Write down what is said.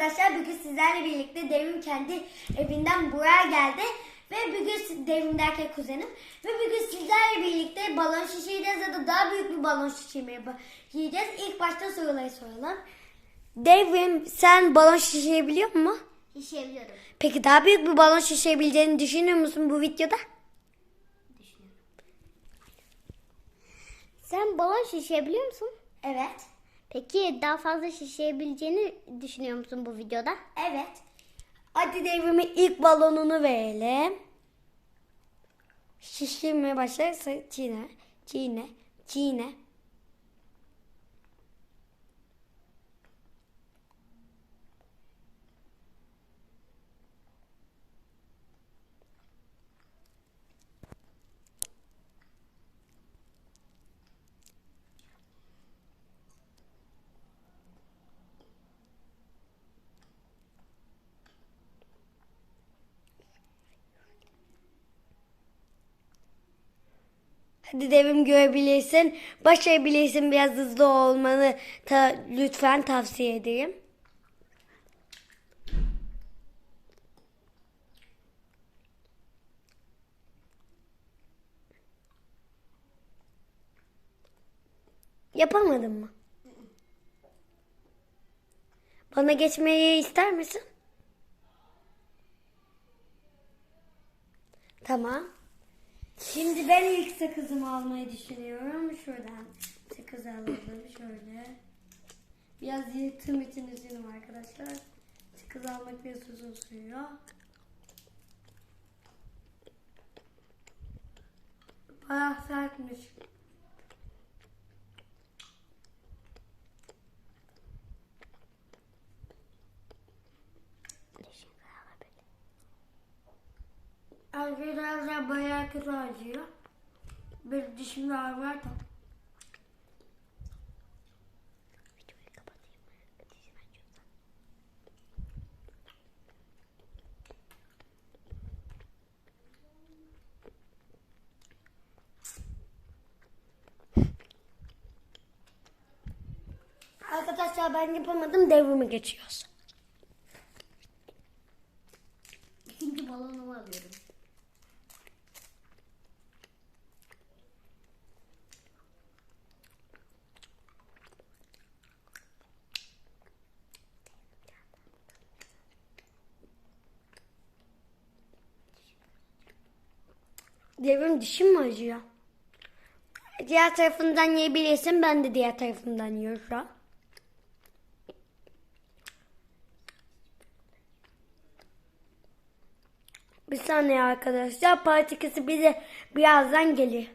arkadaşlar bugün sizlerle birlikte Devrim kendi evinden buraya geldi. Ve bugün Devrim derken kuzenim. Ve bugün sizlerle birlikte balon şişireceğiz ya da daha büyük bir balon şişirmeye ba- yiyeceğiz. İlk başta soruları soralım. Devrim sen balon şişirebiliyor musun? Şişebiliyorum. Peki daha büyük bir balon şişirebileceğini düşünüyor musun bu videoda? Düşünüyorum. Sen balon şişebiliyor musun? Evet. Peki daha fazla şişebileceğini düşünüyor musun bu videoda? Evet. Hadi devrimi ilk balonunu verelim. Şişirmeye başlarsa çiğne, çiğne, çiğne. Hadi devrim görebilirsin. Başarabilirsin. Biraz hızlı olmanı ta, lütfen tavsiye edeyim. Yapamadın mı? Bana geçmeyi ister misin? Tamam. Şimdi ben ilk sakızımı almayı düşünüyorum. Şuradan sakız alalım şöyle. Biraz yırtım için üzgünüm arkadaşlar. Sakız almak biraz uzun sürüyor. Bayağı sertmiş. Arkadaşlar bayağı kötü acıyor. Bir dişimde ağrı var da. Arkadaşlar ben yapamadım devrimi geçiyoruz. İkinci balonumu alıyorum. Devrim dişim mi acıyor? Diğer tarafından yiyebilirsin. Ben de diğer tarafından yiyorum şu an. Bir saniye arkadaşlar. Part ikisi bir de birazdan gelir.